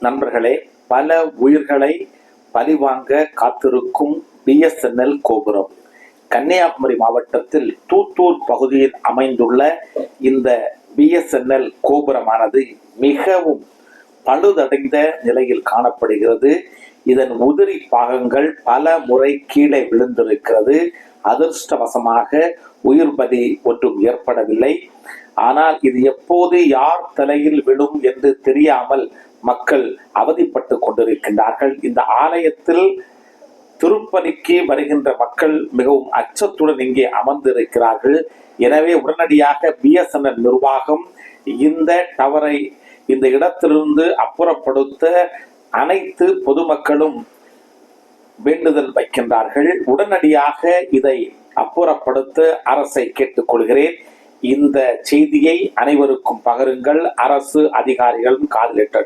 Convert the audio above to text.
நண்பர்களே பல உயிர்களை பழிவாங்க காத்திருக்கும் பிஎஸ்என்எல் கோபுரம். கன்னியாகுமரி மாவட்டத்தில் தூத்தூர் பகுதியில் அமைந்துள்ள இந்த பிஎஸ்என்எல் கோபுரமானது மிகவும் பழுதடைந்த நிலையில் காணப்படுகிறது. இதன் உதிரி பாகங்கள் பல முறை கீழே விழுந்திருக்கிறது. அதிர்ஷ்டவசமாக உயிர் பலி ஒன்றும் ஏற்படவில்லை. ஆனால் இது எப்போது யார் தலையில் விழும் என்று தெரியாமல் மக்கள் அவதிப்பட்டு கொண்டிருக்கின்றார்கள். இந்த ஆலயத்தில் திருப்பலிக்கு வருகின்ற மக்கள் மிகவும் அச்சத்துடன் இங்கே அமர்ந்திருக்கிறார்கள். எனவே உடனடியாக பிஎஸ்என்எல் நிர்வாகம் இந்த டவரை இந்த இடத்திலிருந்து அப்புறப்படுத்த அனைத்து பொதுமக்களும் வேண்டுதல் வைக்கின்றார்கள். உடனடியாக இதை அப்புறப்படுத்த அரசை கேட்டுக்கொள்கிறேன். இந்த செய்தியை அனைவருக்கும் பகருங்கள். அரசு அதிகாரிகளும் காதலிட்டார்